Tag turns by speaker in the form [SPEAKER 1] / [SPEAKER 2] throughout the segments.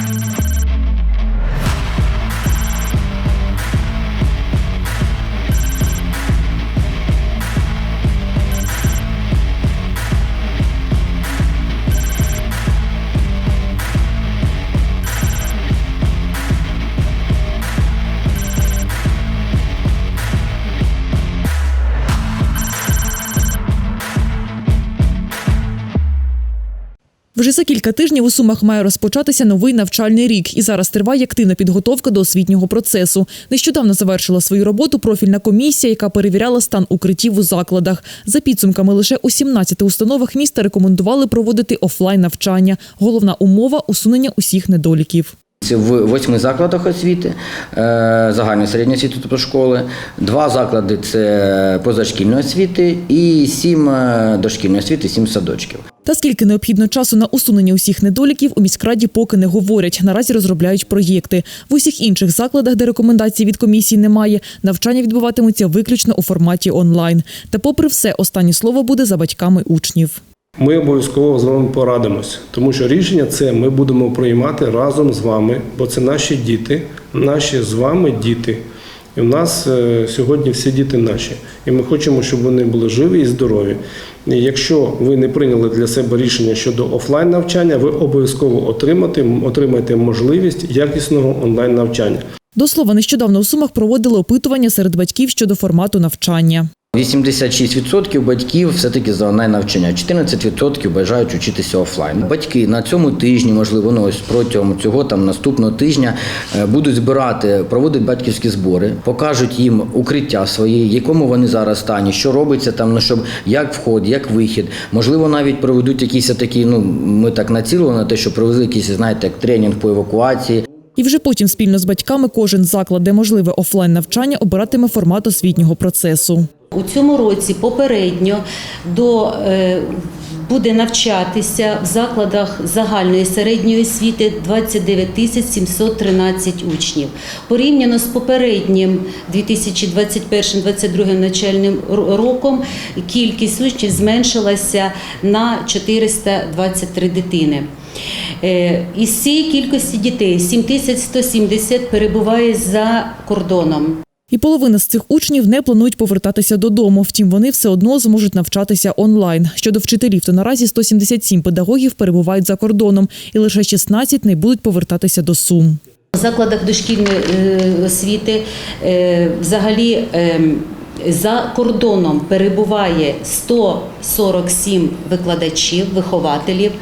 [SPEAKER 1] Thank you. Вже за кілька тижнів у Сумах має розпочатися новий навчальний рік, і зараз триває активна підготовка до освітнього процесу. Нещодавно завершила свою роботу профільна комісія, яка перевіряла стан укриттів у закладах. За підсумками лише у 17 установах міста рекомендували проводити офлайн навчання. Головна умова усунення усіх недоліків.
[SPEAKER 2] В восьми закладах освіти, е, загальної середньої освіти, тобто школи, два заклади це позашкільної освіти і сім е, дошкільної освіти, сім садочків.
[SPEAKER 1] Та скільки необхідно часу на усунення усіх недоліків, у міськраді поки не говорять. Наразі розробляють проєкти. В усіх інших закладах, де рекомендацій від комісії немає, навчання відбуватимуться виключно у форматі онлайн. Та, попри все, останнє слово буде за батьками учнів.
[SPEAKER 3] Ми обов'язково з вами порадимось, тому що рішення це ми будемо приймати разом з вами, бо це наші діти, наші з вами діти. І в нас е, сьогодні всі діти наші. І ми хочемо, щоб вони були живі і здорові. І якщо ви не прийняли для себе рішення щодо офлайн навчання, ви обов'язково отримаєте, отримаєте можливість якісного онлайн навчання.
[SPEAKER 1] До слова, нещодавно у Сумах проводили опитування серед батьків щодо формату навчання.
[SPEAKER 2] 86% батьків все-таки за онлайн навчання, 14% бажають вчитися офлайн. Батьки на цьому тижні, можливо, ну ось протягом цього там наступного тижня е, будуть збирати, проводять батьківські збори, покажуть їм укриття свої, якому вони зараз стані, що робиться там, ну щоб як вход, як вихід. Можливо, навіть проведуть якісь такі. Ну ми так націлили на те, що провели якісь, знаєте, як тренінг по евакуації.
[SPEAKER 1] І вже потім спільно з батьками кожен заклад, де можливе офлайн навчання, обиратиме формат освітнього процесу.
[SPEAKER 4] У цьому році попередньо до е, буде навчатися в закладах загальної середньої освіти 29 тисяч 713 учнів. Порівняно з попереднім 2021-2022 навчальним роком кількість учнів зменшилася на 423 дитини. Е, Із цієї кількості дітей 7170 перебуває за кордоном.
[SPEAKER 1] І половина з цих учнів не планують повертатися додому. Втім, вони все одно зможуть навчатися онлайн. Щодо вчителів, то наразі 177 педагогів перебувають за кордоном, і лише 16 не будуть повертатися до Сум.
[SPEAKER 4] В закладах дошкільної е, освіти е, взагалі е, за кордоном перебуває 147 викладачів, вихователів,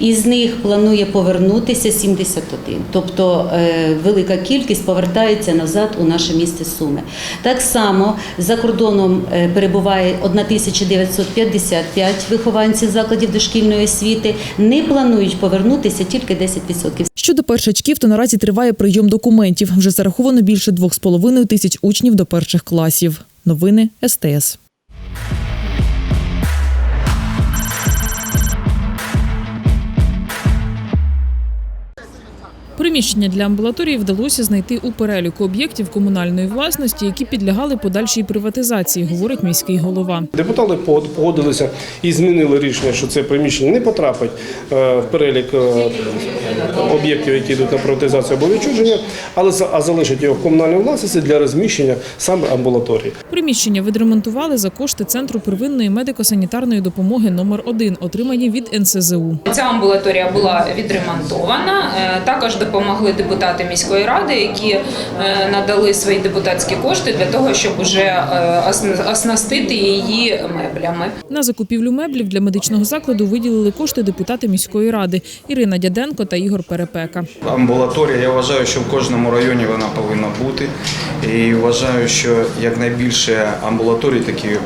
[SPEAKER 4] із них планує повернутися 71. Тобто е, велика кількість повертається назад у наше місце Суми. Так само за кордоном е, перебуває 1955 вихованців закладів дошкільної освіти. Не планують повернутися тільки 10%.
[SPEAKER 1] Щодо першачків, то наразі триває прийом документів. Вже зараховано більше 2,5 тисяч учнів до перших класів. Новини СТС.
[SPEAKER 5] Приміщення для амбулаторії вдалося знайти у переліку об'єктів комунальної власності, які підлягали подальшій приватизації, говорить міський голова.
[SPEAKER 3] Депутати погодилися і змінили рішення, що це приміщення не потрапить е, в перелік е, об'єктів, які йдуть на приватизацію або відчуження, але за- а залишать його в комунальній власності для розміщення саме амбулаторії.
[SPEAKER 5] Приміщення відремонтували за кошти центру первинної медико-санітарної допомоги номер 1 отримані від НСЗУ.
[SPEAKER 6] Ця амбулаторія була відремонтована. Е, Також допомогли депутати міської ради, які е, надали свої депутатські кошти для того, щоб уже е, оснастити її меблями.
[SPEAKER 5] На закупівлю меблів для медичного закладу виділили кошти депутати міської ради Ірина Дяденко та Ігор Перепека.
[SPEAKER 7] Амбулаторія, я вважаю, що в кожному районі вона повинна бути. І вважаю, що якнайбільше амбулаторій такі е,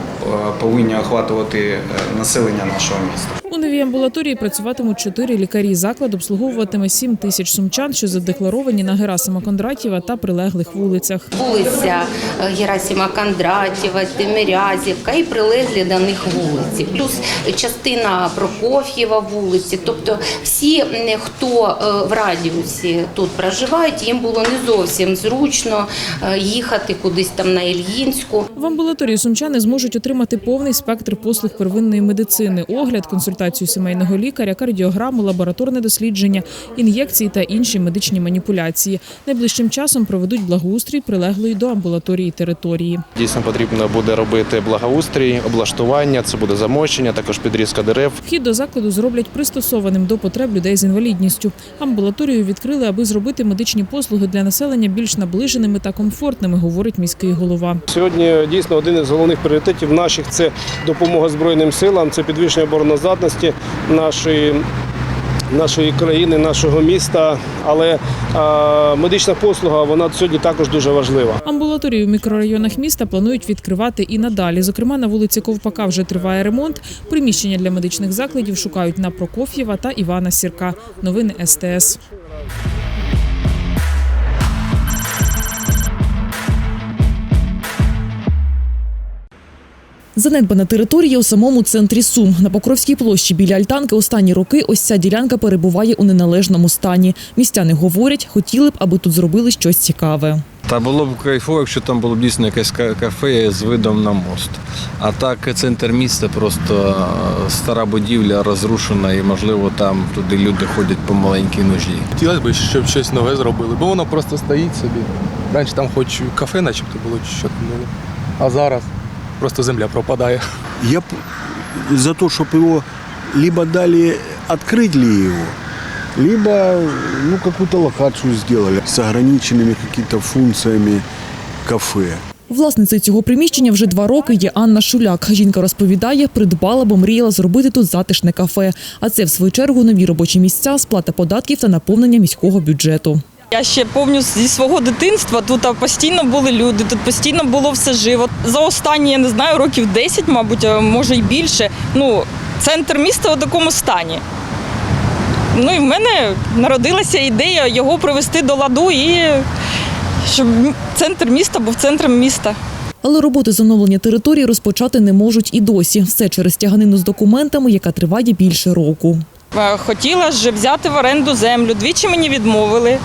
[SPEAKER 7] повинні охватувати населення нашого міста.
[SPEAKER 5] У новій амбулаторії працюватимуть чотири лікарі. Заклад обслуговуватиме 7 тисяч сумчан, що задекларовані на Герасима Кондратєва та прилеглих вулицях.
[SPEAKER 8] вулиця е, Герасима Кондратєва, Тимирязівка і прилеглі до них вулиці, плюс частина Прокоф'єва вулиці. Тобто всі, хто е, в радіусі тут проживають, їм було не зовсім зручно е, їхати кудись там на Ільїнську.
[SPEAKER 5] В амбулаторії сумчани зможуть отримати повний спектр послуг первинної медицини, огляд, консультації консультацію сімейного лікаря, кардіограму, лабораторне дослідження, ін'єкції та інші медичні маніпуляції. Найближчим часом проведуть благоустрій прилеглої до амбулаторії території.
[SPEAKER 9] Дійсно потрібно буде робити благоустрій, облаштування, це буде замощення, також підрізка дерев.
[SPEAKER 5] Вхід до закладу зроблять пристосованим до потреб людей з інвалідністю. Амбулаторію відкрили, аби зробити медичні послуги для населення більш наближеними та комфортними, говорить міський голова.
[SPEAKER 3] Сьогодні дійсно один із головних пріоритетів наших це допомога Збройним силам, це підвищення обороноздатності нашої. Нашої країни, нашого міста, але а, медична послуга вона сьогодні також дуже важлива.
[SPEAKER 5] Амбулаторії в мікрорайонах міста планують відкривати і надалі. Зокрема, на вулиці Ковпака вже триває ремонт. Приміщення для медичних закладів шукають на Прокоф'єва та Івана Сірка. Новини СТС.
[SPEAKER 1] Занедбана територія у самому центрі Сум. На Покровській площі біля Альтанки останні роки ось ця ділянка перебуває у неналежному стані. Містяни говорять, хотіли б, аби тут зробили щось цікаве.
[SPEAKER 10] Та було б кайфово, якщо там було б дійсно якесь кафе з видом на мост. А так центр міста просто е, стара будівля розрушена і, можливо, там туди люди ходять по маленькій нужі.
[SPEAKER 11] Хотілося б, щоб щось нове зробили, бо воно просто стоїть собі. Раніше там хоч кафе начебто було чи що там було. А зараз просто земля пропадає.
[SPEAKER 12] Я б за то, чтобы его либо дали открыть ли его, либо ну, какую-то локацию сделали с ограниченными какими-то функциями кафе.
[SPEAKER 1] Власницею цього приміщення вже два роки є Анна Шуляк. Жінка розповідає, придбала, бо мріяла зробити тут затишне кафе. А це, в свою чергу, нові робочі місця, сплата податків та наповнення міського бюджету.
[SPEAKER 13] Я ще пам'ятаю зі свого дитинства. Тут постійно були люди, тут постійно було все живо. За останні, я не знаю, років 10, мабуть, може й більше. Ну, центр міста у такому стані. Ну і в мене народилася ідея його привести до ладу і щоб центр міста був центром міста.
[SPEAKER 1] Але роботи з оновлення території розпочати не можуть і досі. Все через тяганину з документами, яка триває більше року.
[SPEAKER 13] Е, Хотіла ж взяти в оренду землю. Двічі мені відмовили.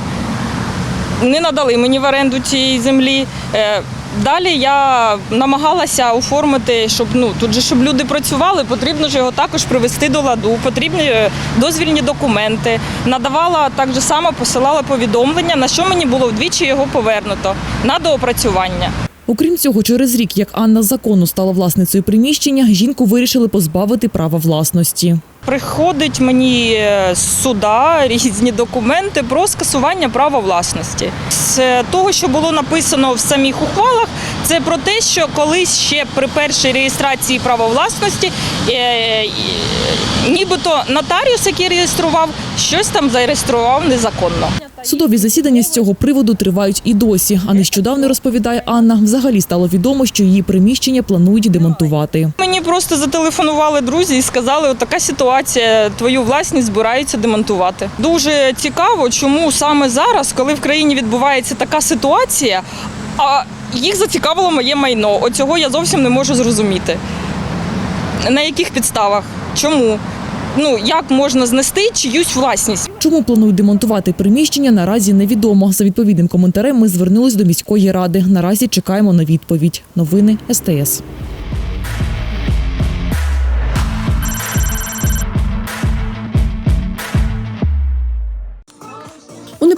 [SPEAKER 13] Не надали мені в оренду цієї землі. Е, Далі я намагалася оформити, щоб ну тут же щоб люди працювали, потрібно ж його також привести до ладу. Потрібні е, дозвільні документи. Надавала так же само, посилала повідомлення, на що мені було вдвічі його повернуто на доопрацювання.
[SPEAKER 1] Окрім цього, через рік, як Анна закону стала власницею приміщення, жінку вирішили позбавити права власності.
[SPEAKER 13] Приходить мені е, з суда різні документи про скасування права власності. З того, що було написано в самих ухвалах, це про те, що колись ще при першій реєстрації права власності, е, е, нібито нотаріус, який реєстрував, щось там зареєстрував незаконно.
[SPEAKER 1] Судові засідання з цього приводу тривають і досі. А нещодавно розповідає Анна, взагалі стало відомо, що її приміщення планують демонтувати.
[SPEAKER 13] Мені просто зателефонували друзі і сказали, от така ситуація, твою власність збираються демонтувати. Дуже цікаво, чому саме зараз, коли в країні відбувається така ситуація, а їх зацікавило моє майно. Оцього я зовсім не можу зрозуміти. На яких підставах? Чому? Ну як можна знести чиюсь власність?
[SPEAKER 1] Чому планують демонтувати приміщення, наразі невідомо. За відповідним коментарем ми звернулись до міської ради. Наразі чекаємо на відповідь. Новини СТС.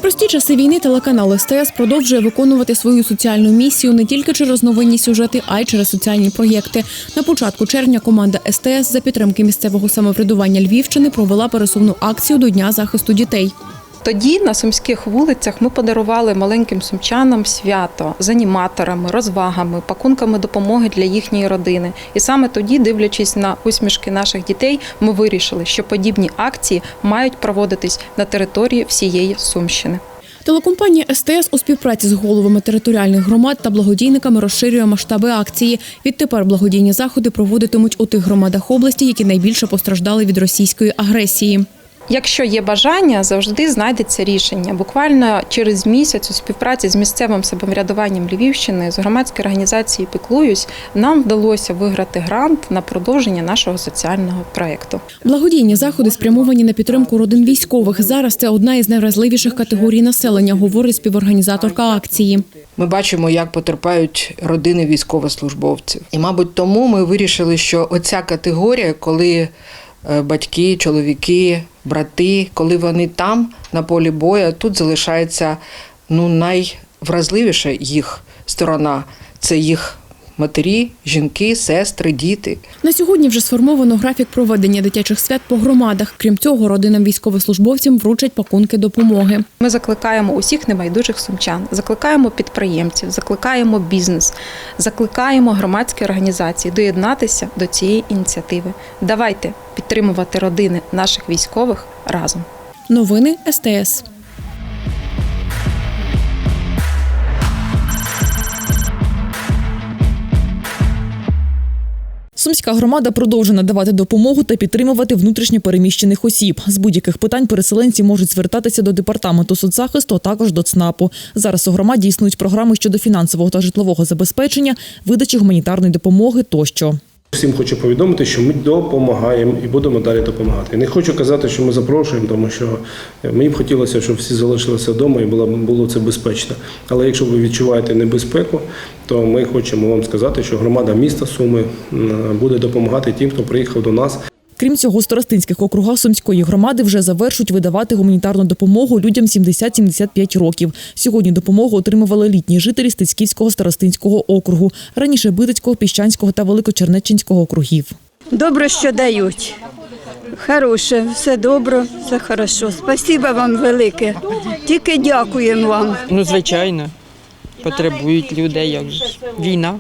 [SPEAKER 14] Непрості часи війни телеканал СТС продовжує виконувати свою соціальну місію не тільки через новинні сюжети, а й через соціальні проєкти. На початку червня команда СТС за підтримки місцевого самоврядування Львівщини провела пересувну акцію до Дня захисту дітей.
[SPEAKER 15] Тоді на сумських вулицях ми подарували маленьким сумчанам свято з аніматорами, розвагами, пакунками допомоги для їхньої родини. І саме тоді, дивлячись на усмішки наших дітей, ми вирішили, що подібні акції мають проводитись на території всієї Сумщини.
[SPEAKER 14] Телекомпанія СТС у співпраці з головами територіальних громад та благодійниками розширює масштаби акції. Відтепер благодійні заходи проводитимуть у тих громадах області, які найбільше постраждали від російської агресії.
[SPEAKER 15] Якщо є бажання, завжди знайдеться рішення. Буквально через місяць у співпраці з місцевим самоврядуванням Львівщини з громадської організації Піклуюсь нам вдалося виграти грант на продовження нашого соціального проєкту.
[SPEAKER 14] Благодійні заходи спрямовані на підтримку родин військових. Зараз це одна із найвразливіших категорій населення, говорить співорганізаторка акції.
[SPEAKER 16] Ми бачимо, як потерпають родини військовослужбовців. І, мабуть, тому ми вирішили, що оця категорія, коли е, батьки, чоловіки, брати, коли вони там на полі бою, тут залишається ну, найвразливіша їх сторона. Це їх матері, жінки, сестри, діти.
[SPEAKER 14] На сьогодні вже сформовано графік проведення дитячих свят по громадах. Крім цього, родинам військовослужбовцям вручать пакунки допомоги.
[SPEAKER 15] Ми закликаємо усіх небайдужих сумчан, закликаємо підприємців, закликаємо бізнес, закликаємо громадські організації доєднатися до цієї ініціативи. Давайте підтримувати родини наших військових разом.
[SPEAKER 14] Новини СТС.
[SPEAKER 1] Сумська громада продовжує надавати допомогу та підтримувати внутрішньо переміщених осіб. З будь-яких питань переселенці можуть звертатися до департаменту соцзахисту, а також до ЦНАПу. Зараз у громаді існують програми щодо фінансового та житлового забезпечення, видачі гуманітарної допомоги тощо.
[SPEAKER 3] Всім хочу повідомити, що ми допомагаємо і будемо далі допомагати. Не хочу казати, що ми запрошуємо, тому що мені б хотілося, щоб всі залишилися вдома і було, було це безпечно. Але якщо ви відчуваєте небезпеку, то ми хочемо вам сказати, що громада міста Суми буде допомагати тим, хто приїхав до нас.
[SPEAKER 1] Крім цього, у старостинських округах Сумської громади вже завершують видавати гуманітарну допомогу людям 70-75 років. Сьогодні допомогу отримували літні жителі Стецьківського старостинського округу, раніше Битицького, Піщанського та Великочернеччинського округів.
[SPEAKER 17] Добре, що дають. Хороше, все добре, все хорошо. Спасибо вам велике. Тільки дякуємо вам.
[SPEAKER 18] Ну, звичайно, потребують людей, як ж. Війна.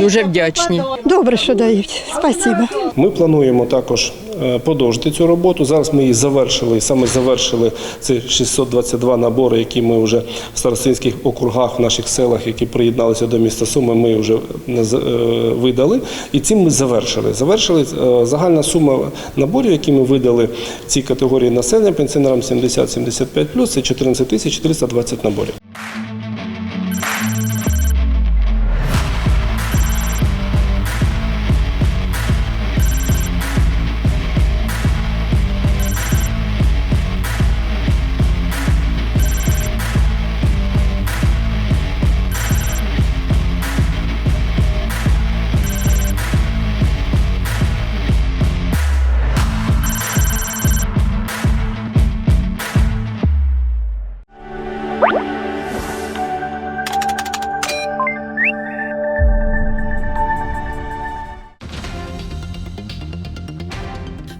[SPEAKER 18] Дуже вдячні.
[SPEAKER 17] Добре, що дають. Спасибо.
[SPEAKER 3] Ми плануємо також е, продовжити цю роботу. Зараз ми її завершили, саме завершили ці 622 набори, які ми вже в старостинських округах, в наших селах, які приєдналися до міста Суми, ми вже е, з- е, видали. І цим ми завершили. Завершили загальна сума наборів, які ми видали цій категорії населення пенсіонерам 70-75+, це 14 тисяч 420 наборів.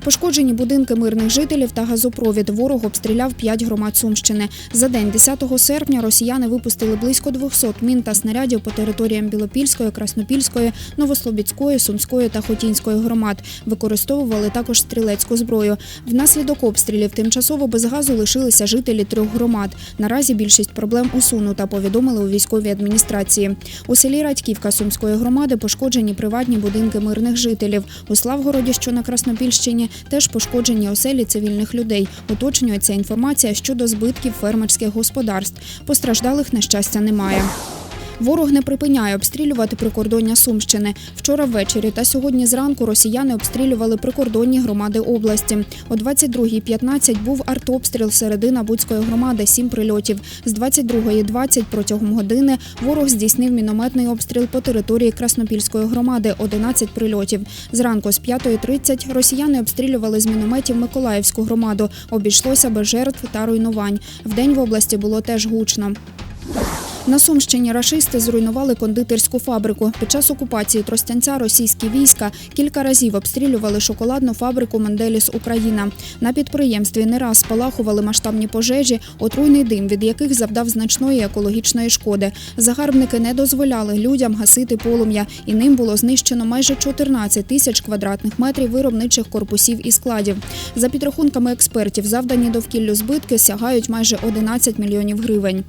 [SPEAKER 19] Пошкоджені будинки мирних жителів та газопровід. Ворог обстріляв п'ять громад Сумщини. За день, 10 серпня, росіяни випустили близько 200 мін та снарядів по територіям Білопільської, Краснопільської, Новослобідської, Сумської та Хотінської громад. Використовували також стрілецьку зброю. Внаслідок обстрілів тимчасово без газу лишилися жителі трьох громад. Наразі більшість проблем усунута, повідомили у військовій адміністрації. У селі Радьківка Сумської громади пошкоджені приватні будинки мирних жителів. У Славгороді, що на Краснопільщині, теж пошкоджені оселі цивільних людей. Уточнюється інформація щодо збитків фермерських господарств. Постраждалих, на щастя, немає. Ворог не припиняє обстрілювати прикордоння Сумщини. Вчора ввечері та сьогодні зранку росіяни обстрілювали прикордонні громади області. О 22.15 був артобстріл середина Буцької громади, сім прильотів. З 22.20 протягом години ворог здійснив мінометний обстріл по території Краснопільської громади, 11 прильотів. Зранку з 5.30 росіяни обстрілювали з мінометів Миколаївську громаду. Обійшлося без жертв та руйнувань. Вдень в області було теж гучно. На Сумщині рашисти зруйнували кондитерську фабрику. Під час окупації Тростянця російські війська кілька разів обстрілювали шоколадну фабрику Менделіс Україна. На підприємстві не раз спалахували масштабні пожежі, отруйний дим, від яких завдав значної екологічної шкоди. Загарбники не дозволяли людям гасити полум'я, і ним було знищено майже 14 тисяч квадратних метрів виробничих корпусів і складів. За підрахунками експертів, завдані довкіллю збитки сягають майже 11 мільйонів гривень.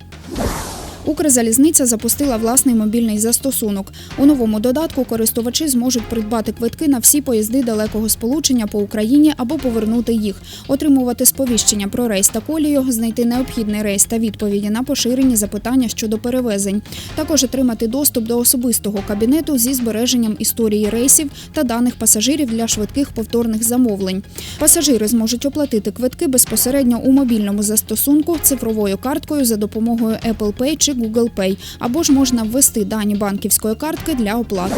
[SPEAKER 19] Укрзалізниця запустила власний мобільний застосунок. У новому додатку користувачі зможуть придбати квитки на всі поїзди далекого сполучення по Україні або повернути їх, отримувати сповіщення про рейс та колію, знайти необхідний рейс та відповіді на поширені запитання щодо перевезень. Також отримати доступ до особистого кабінету зі збереженням історії рейсів та даних пасажирів для швидких повторних замовлень. Пасажири зможуть оплатити квитки безпосередньо у мобільному застосунку цифровою карткою за допомогою Apple Pay чи Google Pay, або ж можна ввести дані банківської картки для оплати.